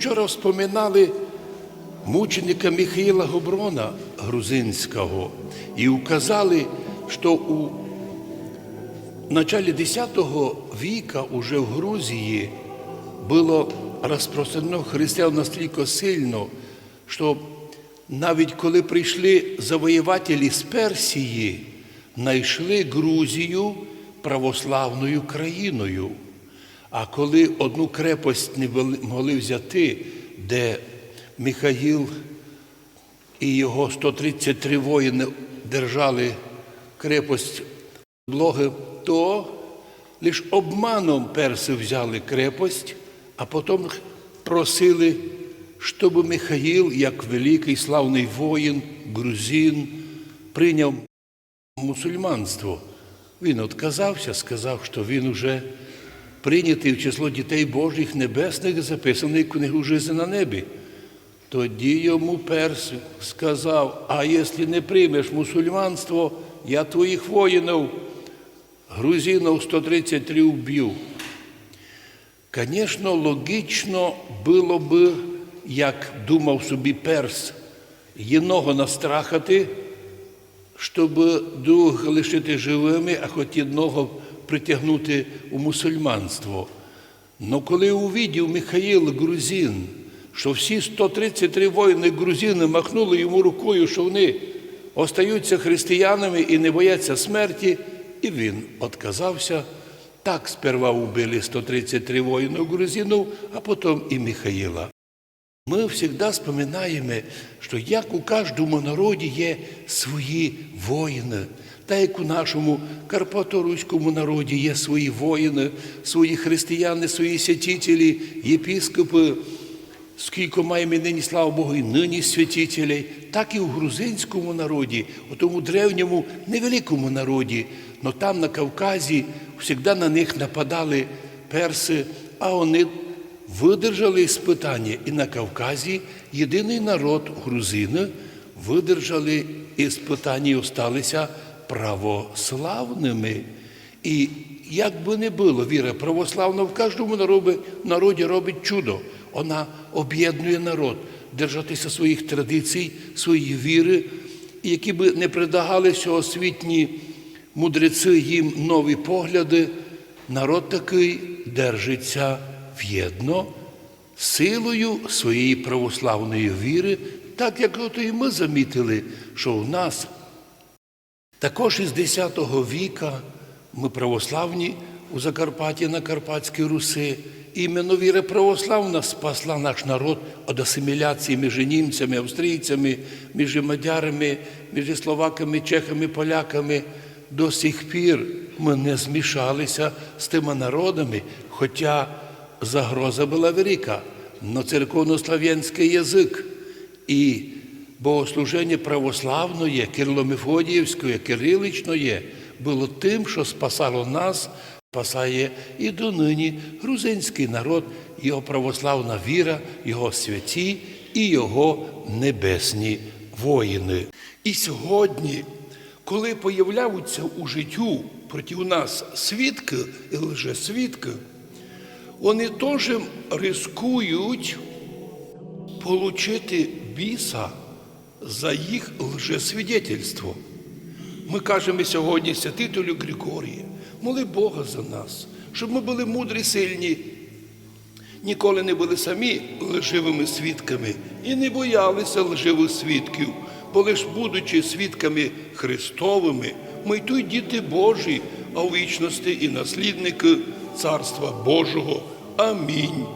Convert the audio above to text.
Вчора вспоминали мученика Михаїла Гоброна грузинського і указали, що у начале X века уже в Грузії було розпространено християн настільки сильно, що навіть коли прийшли завоювателі з Персії, знайшли Грузію православною країною. А коли одну крепость не могли взяти, де Михаїл і його 133 воїни держали крепость блоги, то лише обманом перси взяли крепость, а потім просили, щоб Михаїл, як великий славний воїн, грузин, прийняв мусульманство. Він відказався, сказав, що він уже прийнятий в число дітей Божих небесних, записаний в книгу «Жизни на небі. Тоді йому перс сказав: а якщо не приймеш мусульманство, я твоїх воїнів, грузинів 133 вб'ю. Звісно, логічно було б, як думав собі перс, єного настрахати, щоб других лишити живими, а хоч одного притягнути у мусульманство. Но коли увидів Михаїл Грузин, що всі 133 воїни грузини махнули йому рукою, що вони остаються християнами і не бояться смерті, і він відказався. Так сперва вбили 133 воїни грузинів, а потім і Михаїла. Ми завжди споминаємо, що як у кожному народі є свої воїни, так як у нашому карпаторуському народі є свої воїни, свої християни, свої святителі, єпіскопи, скільки маємо нині, слава Богу, і нині святителей, так і у грузинському народі, у тому древньому невеликому народі, але там на Кавказі завжди на них нападали перси, а вони видержали іспитання. І на Кавказі єдиний народ грузини видержали іспитання і осталися православними. І як би не було, віра православна в кожному народі, народі робить чудо. Вона об'єднує народ, держатися своїх традицій, своєї віри, і які би не придагали освітні мудреці їм нові погляди, народ такий держиться в'єдно силою своєї православної віри, так як от і ми замітили, що в нас також із X віка ми православні у Закарпатті на Карпатській Руси. Іменно віра православна спасла наш народ від асиміляції між німцями, австрійцями, між мадярами, між словаками, чехами, поляками. До сих пір ми не змішалися з тими народами, хоча загроза була велика. Но церковнослов'янський язик і богослуження православної, кирило-мефодіївської, кириличної було тим, що спасало нас, спасає і донині грузинський народ, його православна віра, його святі і його небесні воїни. І сьогодні, коли появляються у життю проти нас свідки і лжесвідки, вони теж рискують получити біса за їх лжесвідетельство. Ми кажемо сьогодні святителю Григорія, моли Бога за нас, щоб ми були мудрі, сильні, ніколи не були самі лживими свідками і не боялися лживих свідків, бо лиш будучи свідками Христовими, ми й той діти Божі, а у вічності і наслідники Царства Божого. Амінь.